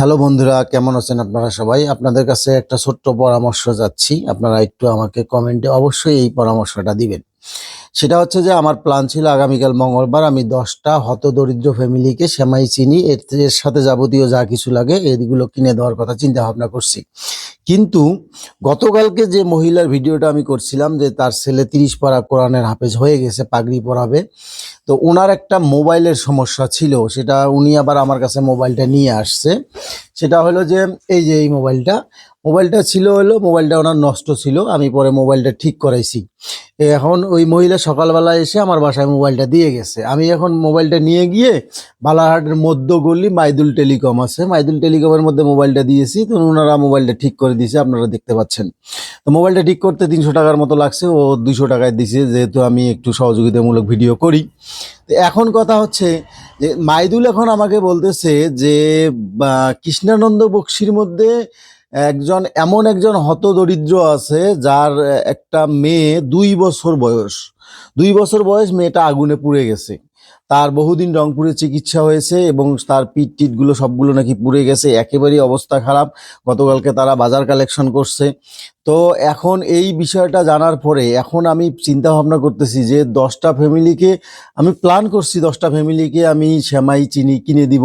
Hello বন্ধুরা, কেমন আছেন আপনারা সবাই? আপনাদের কাছে একটা ছোট্ট পরামর্শ যাচ্ছি। আপনারা একটু আমাকে কমেন্টে অবশ্যই এই পরামর্শটা দিবেন। সেটা হচ্ছে যে, আমার প্ল্যান ছিল আগামীকাল মঙ্গলবার আমি দশটা হতদরিদ্র ফ্যামিলিকে সেমাই চিনি এর সাথে যাবতীয় যা কিছু লাগে এগুলো কিনে দেওয়ার কথা চিন্তা ভাবনা করছি। কিন্তু গতকালকে যে মহিলার ভিডিওটা আমি করছিলাম যে, তার ছেলে তিরিশ পারা কোরআনের হাফেজ হয়ে গেছে, পাগড়ি পরাবে তো ওনার একটা মোবাইলের সমস্যা ছিল, সেটা উনি আবার আমার কাছে মোবাইলটা নিয়ে আসছে। সেটা হলো যে, এই যে এই মোবাইলটা মোবাইলটা ছিল হলো, মোবাইলটা ওনার নষ্ট ছিল, আমি পরে মোবাইলটা ঠিক করাইছি। এখন ওই মহিলা সকালবেলা এসে আমার বাসায় মোবাইলটা দিয়ে গেছে। আমি এখন মোবাইলটা নিয়ে গিয়ে বালাহাটের মধ্য গলি মাইদুল টেলিকম আছে। মাইদুল টেলিকমের মধ্যে মোবাইলটা দিয়েছি, তো ওনারা মোবাইলটা ঠিক করে দিয়েছে, আপনারা দেখতে পাচ্ছেন। তো মোবাইলটা ঠিক করতে তিনশো টাকার মতো লাগছে, ও দুশো টাকায় দিছে, যেহেতু আমি একটু সহযোগিতামূলক ভিডিও করি। তো এখন কথা হচ্ছে যে, মাইদুল এখন আমাকে বলতেছে যে কৃষ্ণানন্দ বক্সির মধ্যে একজন, এমন একজন হতদরিদ্র আছে যার একটা মেয়ে দুই বছর বয়স। দুই বছর বয়স মেয়েটা আগুনে পুড়ে গেছে। তার বহুদিন রংপুরে চিকিৎসা হয়েছে এবং তার পিঠ টিটগুলো সবগুলো নাকি পুড়ে গেছে, একেবারেই অবস্থা খারাপ। গতকালকে তারা বাজার কালেকশন করছে। তো এখন এই বিষয়টা জানার পরে এখন আমি চিন্তা ভাবনা করতেছি যে দশটা ফ্যামিলিকে আমি প্ল্যান করছি, দশটা ফ্যামিলিকে আমি সেমাই, চিনি কিনে দিব।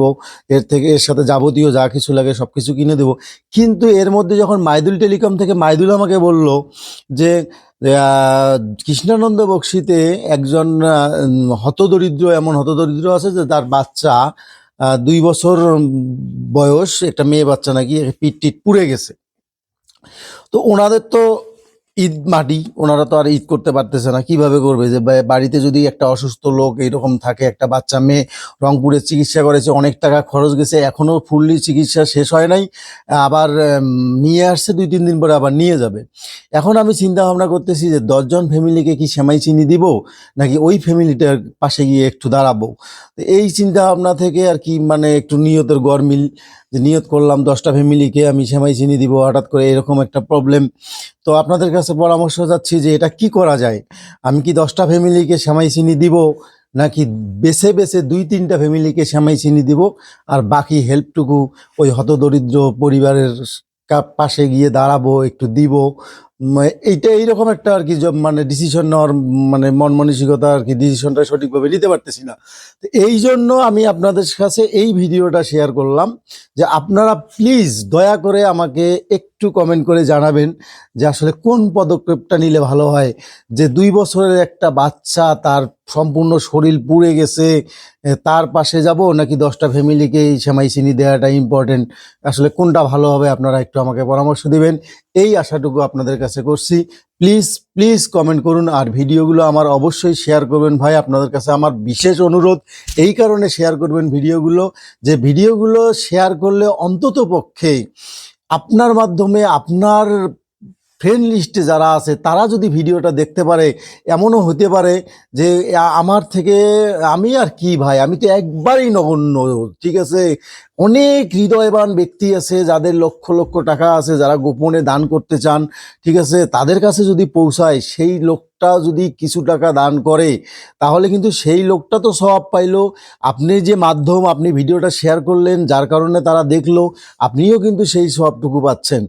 এর থেকে এর সাথে যাবতীয় যা কিছু লাগে সব কিছু কিনে দেবো। কিন্তু এর মধ্যে যখন মাইদুল টেলিকম থেকে মাইদুল আমাকে বলল যে কৃষ্ণানন্দ বক্সিতে একজন হতদরিদ্র এমন হতদরিদ্র আছে যে তার বাচ্চা দুই বছর বয়স, একটা মেয়ে বাচ্চা নাকি পিট টিট পুড়ে গেছে। তো ওনাদের তো ঈদ মাটি, ওনারা তো আর ঈদ করতে পারতেছে না। কীভাবে করবে যে বাড়িতে যদি একটা অসুস্থ লোক এইরকম থাকে, একটা বাচ্চা মেয়ে রংপুরে চিকিৎসা করেছে, অনেক টাকা খরচ গেছে এখনও ফুললি চিকিৎসা শেষ হয় নাই, আবার নিয়ে আসছে দুই, তিন দিন পরে আবার নিয়ে যাবে। এখন আমি চিন্তা ভাবনা করতেছি যে, দশজন ফ্যামিলিকে কি সেমাই চিনি দিব, নাকি ওই ফ্যামিলিটার পাশে গিয়ে একটু দাঁড়াবো? এই চিন্তা ভাবনা থেকে আর কি মানে একটু নিয়তের গরমিল যে নিয়ত করলাম দশটা ফ্যামিলিকে আমি সেমাই চিনি দিব, হঠাৎ করে এরকম একটা প্রবলেম তো আপনাদের কাছে পরামর্শ চাচ্ছি যে এটা কি করা যায়? আমি কি দশটা ফ্যামিলিকে সেমাই চিনি দিব, নাকি বেছে বেছে দুই তিনটা ফ্যামিলিকে সেমাই চিনি দিব, আর বাকি হেল্পটুকু ওই হতদরিদ্র পরিবারের পাশে গিয়ে দাঁড়াবো, একটু দিব এইটা এইরকম একটা আর কি মানে ডিসিশন নেওয়ার মানে মন মানসিকতা আর কি ডিসিশনটা সঠিকভাবে নিতে পারতেছি না। তো এই জন্য আমি আপনাদের কাছে এই ভিডিওটা শেয়ার করলাম যে, আপনারা প্লিজ দয়া করে আমাকে একটু কমেন্ট করে জানাবেন যে, আসলে কোন পদক্ষেপটা নিলে ভালো হয়? যে, দুই বছরের একটা বাচ্চা, তার সম্পূর্ণ শরীর পুড়ে গেছে তার পাশে যাব নাকি দশটা ফ্যামিলিকে এই সেমাই চিনি দেওয়াটা ইম্পর্টেন্ট আসলে কোনটা ভালো হবে? আপনারা একটু আমাকে পরামর্শ দিবেন। এই আশাটুকু আপনাদের কাছে করছি। প্লিজ প্লিজ কমেন্ট করুন আর ভিডিওগুলো আমার অবশ্যই শেয়ার করবেন ভাই। আপনাদের কাছে আমার বিশেষ অনুরোধ, এই কারণে শেয়ার করবেন ভিডিওগুলো। যে ভিডিওগুলো শেয়ার করলে অন্তত পক্ষে আপনার মাধ্যমে আপনার ফ্রেন্ড লিস্টে যারা আছে, তারা যদি ভিডিওটা দেখতে পারে, এমনও হতে পারে যে আমার থেকে আমি আর কি ভাই? আমি তো একবারই নগণ্য, ঠিক আছে? অনেক হৃদয়বান ব্যক্তি আছে, যাদের লক্ষ লক্ষ টাকা আছে, যারা গোপনে দান করতে চান, ঠিক আছে? তাদের কাছে যদি পৌঁছায়, সেই লোকটা যদি কিছু টাকা দান করে, তাহলে কিন্তু সেই লোকটা তো সব পাইলো। আপনি যে মাধ্যম, আপনি ভিডিওটা শেয়ার করলেন, যার কারণে তারা দেখল, আপনিও কিন্তু সেই সবটুকু পাচ্ছেন।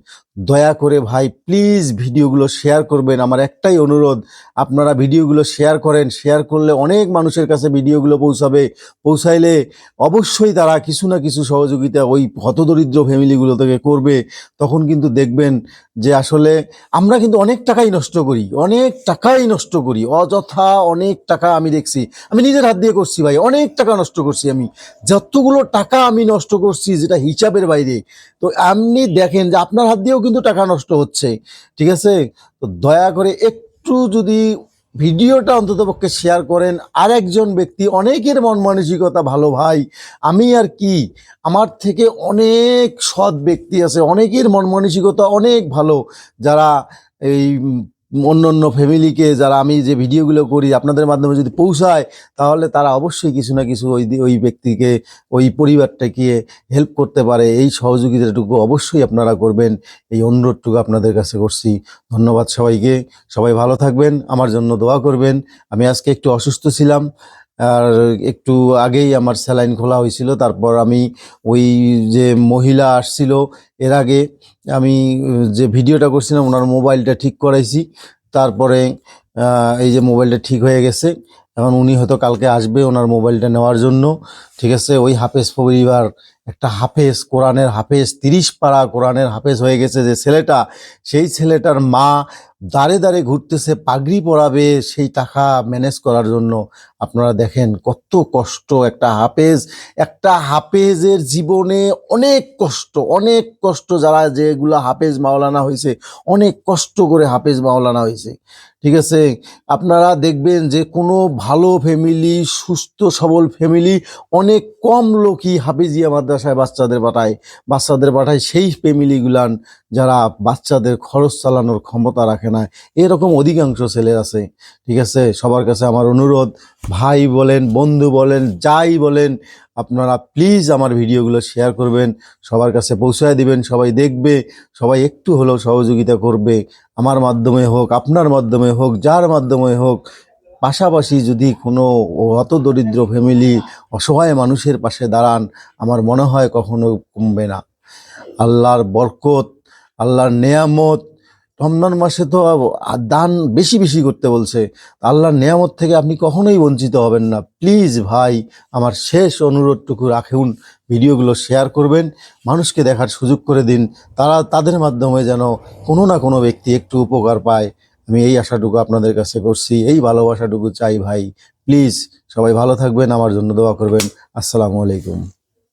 দয়া করে ভাই প্লিজ ভিডিওগুলো শেয়ার করবেন। আমার একটাই অনুরোধ, আপনারা ভিডিওগুলো শেয়ার করেন। শেয়ার করলে অনেক মানুষের কাছে ভিডিওগুলো পৌঁছাবে। পৌঁছাইলে অবশ্যই তারা কিছু না কিছু সহযোগিতা ওই হতদরিদ্র ফ্যামিলিগুলো থেকে করবে, তখন কিন্তু দেখবেন যে আসলে আমরা কিন্তু অনেক টাকাই নষ্ট করি, অনেক টাকাই নষ্ট করি, অযথা অনেক টাকা আমি দেখছি, আমি নিজের হাত দিয়ে করছি ভাই, অনেক টাকা নষ্ট করছি আমি, যতগুলো টাকা আমি নষ্ট করছি যেটা হিসাবের বাইরে, তো আপনি দেখেন যে আপনার হাত দিয়েও কিন্তু টাকা নষ্ট হচ্ছে, ঠিক আছে? তো দয়া করে একটু যদি ভিডিওটা অন্ততপক্ষে শেয়ার করেন। আর একজন ব্যক্তি অনেকের মন মানসিকতা ভালো, ভাই, আমি আর কি? আমার থেকে অনেক সৎ ব্যক্তি আছে, অনেকের মন মানসিকতা অনেক ভালো, যারা এই অন্য অন্য ফ্যামিলিকে যারা আমি যে ভিডিওগুলো করি, আপনাদের মাধ্যমে যদি পৌঁছায়, তাহলে তারা অবশ্যই কিছু না কিছু ওই ওই ব্যক্তিকে, ওই পরিবারটাকে হেল্প করতে পারে। এই সহযোগিতাটুকু অবশ্যই আপনারা করবেন। এই অনুরোধটুকু আপনাদের কাছে করছি। ধন্যবাদ সবাইকে। সবাই ভালো থাকবেন। আমার জন্য দোয়া করবেন। আমি আজকে একটু অসুস্থ ছিলাম। আর একটু আগেই আমার স্যালাইন খোলা হয়েছিল। তারপর আমি ওই যে মহিলা আসছিল, এর আগে আমি যে ভিডিওটা করছিলাম, ওনার মোবাইলটা ঠিক করাইছি। তারপরে এই যে মোবাইলটা ঠিক হয়ে গেছে। এখন উনি হয়তো কালকে আসবে ওনার মোবাইলটা নেওয়ার জন্য। ঠিক আছে, ওই হাফেজ পরিবার একটা হাফেজ, কোরআনের হাফেজ, তিরিশ পাড়া কোরআনের হাফেজ হয়ে গেছে যে ছেলেটা, সেই ছেলেটার মা দাঁড়ে দাঁড়ে ঘুরতেছে, পাগড়ি পরাবে সেই টাকা ম্যানেজ করার জন্য। আপনারা দেখেন কত কষ্ট একটা হাফেজ। একটা হাফেজের জীবনে অনেক কষ্ট অনেক কষ্ট যারা যেগুলা হাফেজ মাওলানা হয়েছে, অনেক কষ্ট করে হাফেজ মাওলানা হয়েছে। ঠিক আছে? আপনারা দেখবেন যে কোনো ভালো ফ্যামিলি সুস্থ, সবল ফ্যামিলি অনেক কম লোকই হাফিজিয়া মাদ্রাসায় বাচ্চাদের পাঠায় বাচ্চাদের পাঠায় সেই ফ্যামিলিগুলান যারা বাচ্চাদের খরচ চালানোর ক্ষমতা রাখে না। এরকম অধিকাংশ ছেলে আছে, ঠিক আছে? সবার কাছে আমার অনুরোধ, ভাই বলেন, বন্ধু বলেন, যাই বলেন, আপনারা প্লিজ আমার ভিডিওগুলো শেয়ার করবেন, সবার কাছে পৌঁছায় দিবেন, সবাই দেখবে, সবাই একটু হলেও সহযোগিতা করবে। আমার মাধ্যমে হোক, আপনার মাধ্যমে হোক, যার মাধ্যমে হোক পাশাপাশি যদি কোনো অত দরিদ্র ফ্যামিলি অসহায় মানুষের পাশে দাঁড়ান, আমার মনে হয় কখনো কমবে না। আল্লাহর বরকত, আল্লাহর নেয়ামত, রমজান মাসে তো দান বেশি বেশি করতে বলছে। আল্লাহর নেয়ামত থেকে আপনি কখনোই বঞ্চিত হবেন না। প্লিজ ভাই, আমার শেষ অনুরোধটুকু রাখুন। ভিডিওগুলো শেয়ার করবেন, মানুষকে দেখার সুযোগ করে দিন। তারা, তাদের মাধ্যমে যেন কোনো না কোনো ব্যক্তি একটু উপকার পায়। আমি এই আশাটুকু আপনাদের কাছে করছি, এই ভালোবাসাটুকু চাই ভাই। প্লিজ সবাই ভালো থাকবেন, আমার জন্য দোয়া করবেন। আসসালামু আলাইকুম।